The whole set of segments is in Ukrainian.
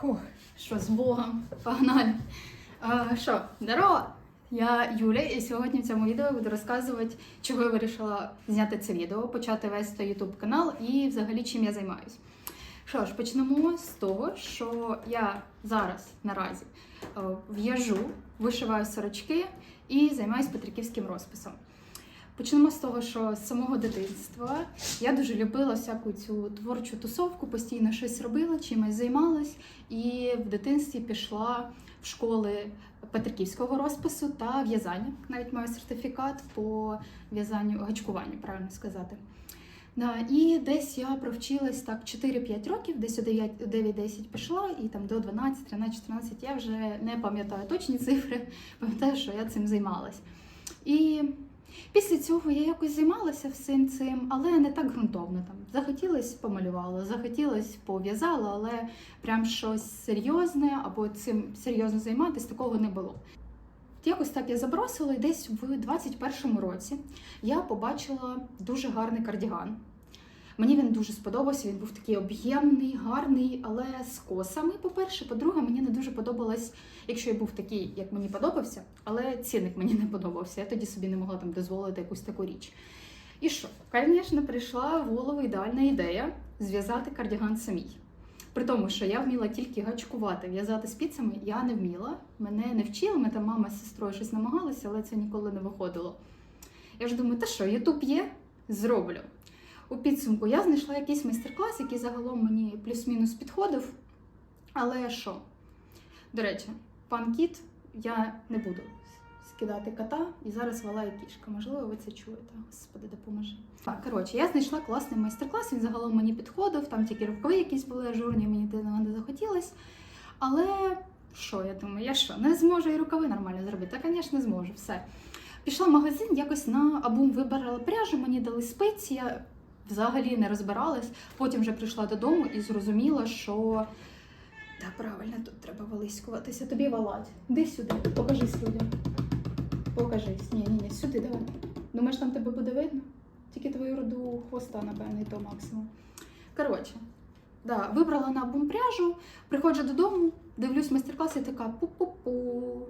Фух, що з Богом, погнали. А, що, здорово! Я Юля, і сьогодні в цьому відео буду розказувати, чого я вирішила зняти це відео, почати вести YouTube канал і взагалі чим я займаюсь. Що ж, почнемо з того, що я зараз наразі е, в'яжу, вишиваю сорочки і займаюся петриківським розписом. Почнемо з того, що з самого дитинства я дуже любила всяку цю творчу тусовку, постійно щось робила, чимось займалась, і в дитинстві пішла в школи петриківського розпису та в'язання. Навіть маю сертифікат по в'язанню гачкуванню, правильно сказати. Да, і десь я провчилась так 4-5 років, десь у 9 9-10 пішла, і там до 12, 13, 14 я вже не пам'ятаю точні цифри, пам'ятаю, що я цим займалась. І Після цього я якось займалася всім цим, але не так ґрунтовно. Там захотілось помалювала, захотілось пов'язала, але прям щось серйозне або цим серйозно займатися такого не було. Якось так я забросила, і десь в 21-му році я побачила дуже гарний кардіган. Мені він дуже сподобався. Він був такий об'ємний, гарний, але з косами. По-перше, по-друге, мені не дуже подобалось, якщо я був такий, як мені подобався, але цінник мені не подобався. Я тоді собі не могла там дозволити якусь таку річ. І що? Звісно, прийшла в голову ідеальна ідея зв'язати кардіган самій. При тому, що я вміла тільки гачкувати, в'язати спицями я не вміла. Мене не вчили, ми там мама з сестрою щось намагалися, але це ніколи не виходило. Я ж думаю, та що, Ютуб є? Зроблю. У підсумку я знайшла якийсь майстер-клас, який загалом мені плюс-мінус підходив. Але що? До речі, пан кіт, я не буду скидати кота і зараз валає кішка. Можливо, ви це чуєте. Господи, допоможи. Так, коротше, я знайшла класний майстер-клас, він загалом мені підходив, там тільки рукави якісь були ажурні, мені не захотілось. Але що, я думаю, я що, не зможу і рукави нормально зробити? Та, звісно, зможу, все. Пішла в магазин, якось на абум вибирала пряжу, мені дали спиці, я взагалі не розбиралась. Потім вже прийшла додому і зрозуміла, що так, правильно, тут треба вилискуватися. Тобі валать. Іди сюди, покажись людям. Покажись. Ні, ні, ні, сюди давай. Думаєш, там тебе буде видно? Тільки твою роду хвоста, напевно, і то максимум. Коротше, да, вибрала на бум пряжу, приходжу додому, дивлюсь майстер-клас і така пу-пу-пу.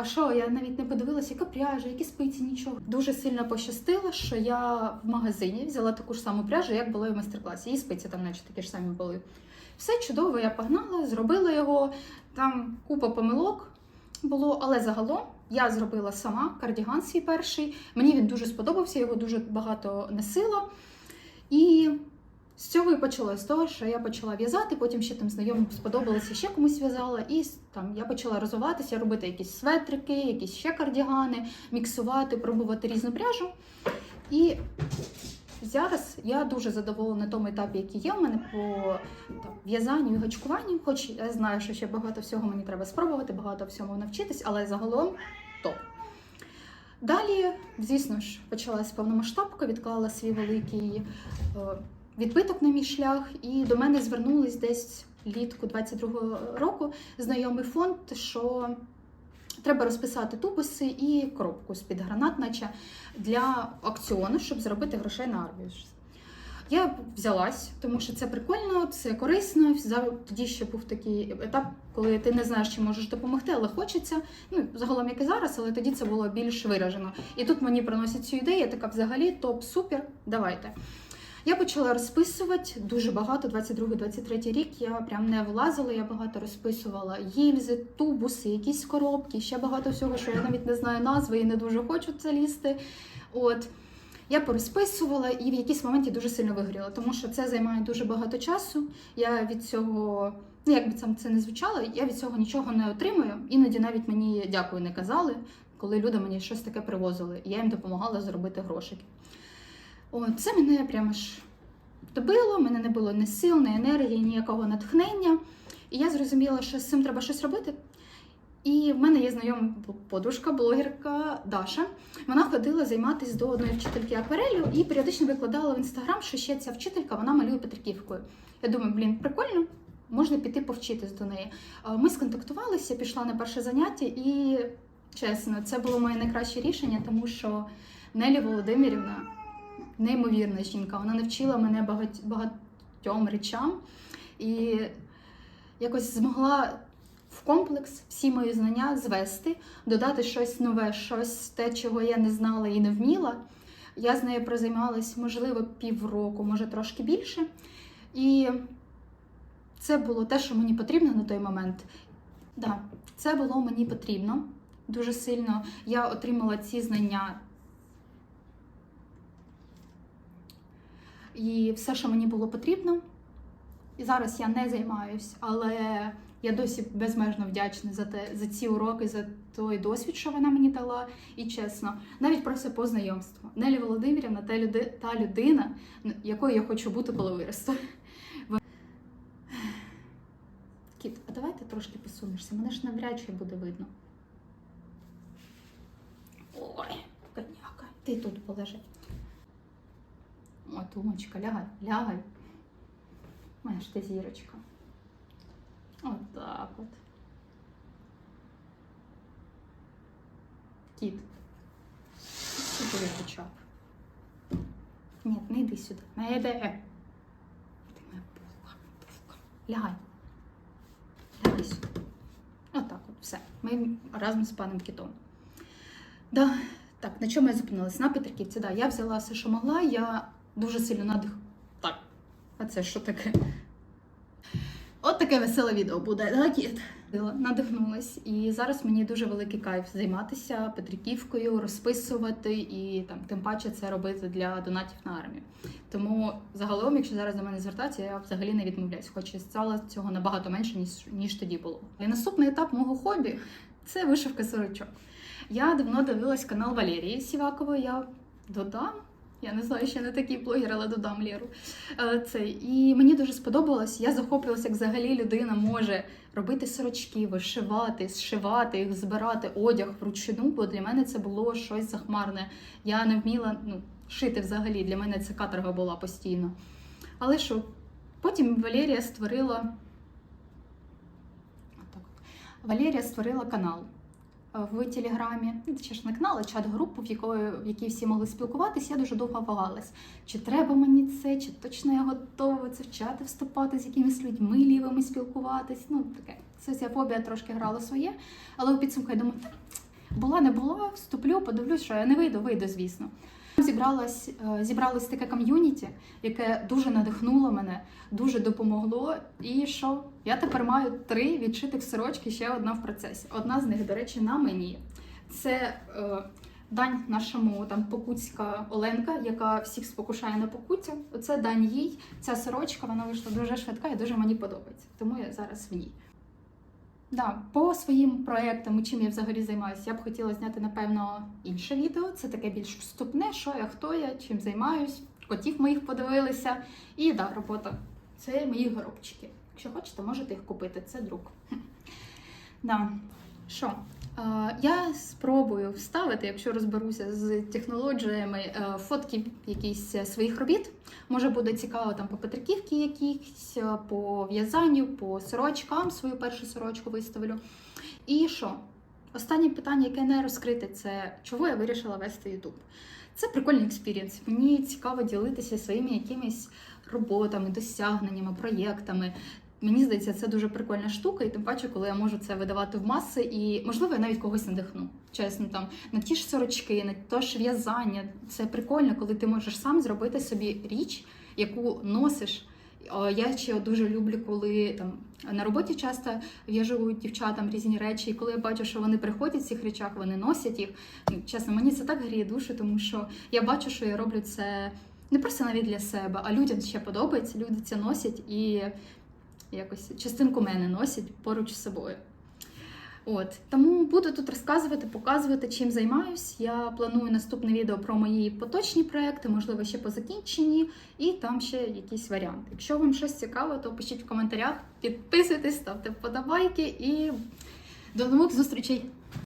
А що, я навіть не подивилася, яка пряжа, які спиці, нічого. Дуже сильно пощастило, що я в магазині взяла таку ж саму пряжу, як було і в майстер-класі. І спиці там, наче такі ж самі були. Все чудово, я погнала, зробила його. Там купа помилок було, але загалом я зробила сама кардіган свій перший. Мені він дуже сподобався, його дуже багато носила. І з цього і почалось того, що я почала в'язати, потім ще там знайомим сподобалося, ще комусь в'язала, і там я почала розвиватися, робити якісь светрики, якісь ще кардігани, міксувати, пробувати різну пряжу. І зараз я дуже задоволена на тому етапі, який є у мене по в'язанню і гачкуванню, хоч я знаю, що ще багато всього мені треба спробувати, багато всього навчитись, але загалом топ. Далі, звісно ж, почалась повномасштабка, відклала свій великий е, відбиток на мій шлях, і до мене звернулись десь літку 22-го року знайомий фонд, що треба розписати тубуси і коробку з-під гранат, наче для акціону, щоб заробити грошей на армію. Я взялась, тому що це прикольно, це корисно. Тоді ще був такий етап, коли ти не знаєш, чи можеш допомогти, але хочеться. Ну, загалом, як і зараз, але тоді це було більш виражено. І тут мені приносять цю ідею, така взагалі топ, супер, давайте. Я почала розписувати дуже багато. 22-23 рік я прям не влазила. Я багато розписувала гільзи, тубуси, якісь коробки, ще багато всього, що я навіть не знаю назви і не дуже хочу це лізти. От я порозписувала і в якийсь моменті дуже сильно вигоріла, тому що це займає дуже багато часу. Я від цього, ну як би там це не звучало, я від цього нічого не отримую. Іноді навіть мені дякую не казали, коли люди мені щось таке привозили, я їм допомагала заробити грошики. От, це мене прямо ж добило, в мене не було ні сил, ні енергії, ніякого натхнення. І я зрозуміла, що з цим треба щось робити. І в мене є знайома подружка, блогерка Даша. Вона ходила займатися до одної вчительки акварелю і періодично викладала в інстаграм, що ще ця вчителька вона малює Петриківкою. Я думаю, блін, прикольно, можна піти повчитись до неї. Ми сконтактувалися, пішла на перше заняття, і чесно, це було моє найкраще рішення, тому що Нелі Володимирівна неймовірна жінка. Вона навчила мене багать, багатьом речам. І якось змогла в комплекс всі мої знання звести, додати щось нове, щось те, чого я не знала і не вміла. Я з нею прозаймалась, можливо, півроку, може трошки більше. І це було те, що мені потрібно на той момент. Да, це було мені потрібно дуже сильно. Я отримала ці знання. І все, що мені було потрібно. І зараз я не займаюсь, але я досі безмежно вдячна за те, за ці уроки, за той досвід, що вона мені дала. І чесно, навіть просто по знайомству. Нелі Володимирівна та, люди, та людина, якою я хочу бути, коли виросту. Кіт, а давай ти трошки посунешся, мене ж навряд чи буде видно. Ой, коняка, ти тут полежи. О, Тумочка, лягай, лягай. Моя ж ти зірочка. От так от. Кіт. Сюди хоча. Ні, не йди сюди. Не йди. Ти моя пухка, пухка. Лягай. Лягай сюди. Отак от, все. Ми разом з паном кітом. Да. Так, на чому я зупинилась? На Петриківці, да. Я взяла все, що могла. Я дуже сильно надих. Так. А це що таке? От таке веселе відео буде. Надихнулась. І зараз мені дуже великий кайф займатися Петриківкою, розписувати і там, тим паче це робити для донатів на армію. Тому загалом, якщо зараз до мене звертатися, я взагалі не відмовляюсь, хоч і стало цього набагато менше, ніж, ніж тоді було. І наступний етап мого хобі це вишивка сорочок. Я давно дивилась канал Валерії Сівакової. Я додам. Я не знаю, ще не такий блогер, але додам Лєру. Е, Цей. І мені дуже сподобалось. Я захоплювалася, як взагалі людина може робити сорочки, вишивати, зшивати їх, збирати одяг вручну, бо для мене це було щось захмарне. Я не вміла ну, шити взагалі. Для мене це каторга була постійно. Але що? Потім Валерія створила. Валерія створила канал в Телеграмі, ну, ж не канал, а чат-групу, в якої в якій всі могли спілкуватися. Я дуже довго вагалась. Чи треба мені це, чи точно я готова це вчати вступати з якимись людьми лівими спілкуватись. Ну таке соціофобія трошки грала своє, але у підсумку я думаю, була не була, вступлю, подивлюсь, що я не вийду, вийду, звісно. Зібралась, е, зібралось таке ком'юніті, яке дуже надихнуло мене, дуже допомогло. І що я тепер маю три відшитих сорочки, ще одна в процесі. Одна з них, до речі, на мені. Це е, дань нашому там покутська Оленка, яка всіх спокушає на покуття. Оце дань їй. Ця сорочка вона вийшла дуже швидка і дуже мені подобається. Тому я зараз в ній. Да, по своїм проектам чим я взагалі займаюся, я б хотіла зняти, напевно, інше відео. Це таке більш вступне, що я, хто я, чим займаюсь, котів моїх подивилися. І да, робота. Це мої горобчики. Якщо хочете, можете їх купити. Це друк. Да. Що? Е, Я спробую вставити, якщо розберуся з технологіями, е, фотки якісь своїх робіт. Може буде цікаво там по Петриківці якісь, е, по в'язанню, по сорочкам свою першу сорочку виставлю. І що? Останнє питання, яке не розкрите, це чого я вирішила вести YouTube. Це прикольний експірієнс. Мені цікаво ділитися своїми якимись роботами, досягненнями, проєктами. Мені здається, це дуже прикольна штука, і тим паче, коли я можу це видавати в маси, і можливо я навіть когось надихну. Чесно, там на ті ж сорочки, на те ж в'язання. Це прикольно, коли ти можеш сам зробити собі річ, яку носиш. Я ще дуже люблю, коли там на роботі часто в'яжу дівчатам різні речі, і коли я бачу, що вони приходять в цих речах, вони носять їх. Ну, Чесно, мені це так гріє душу, тому що я бачу, що я роблю це не просто навіть для себе, а людям ще подобається. Люди це носять і якось частинку мене носять поруч з собою. От тому буду тут розказувати, показувати, чим займаюсь. Я планую наступне відео про мої поточні проекти, можливо, ще по закінченні, і там ще якісь варіанти. Якщо вам щось цікаво, то пишіть в коментарях, підписуйтесь, ставте вподобайки і до нових зустрічей!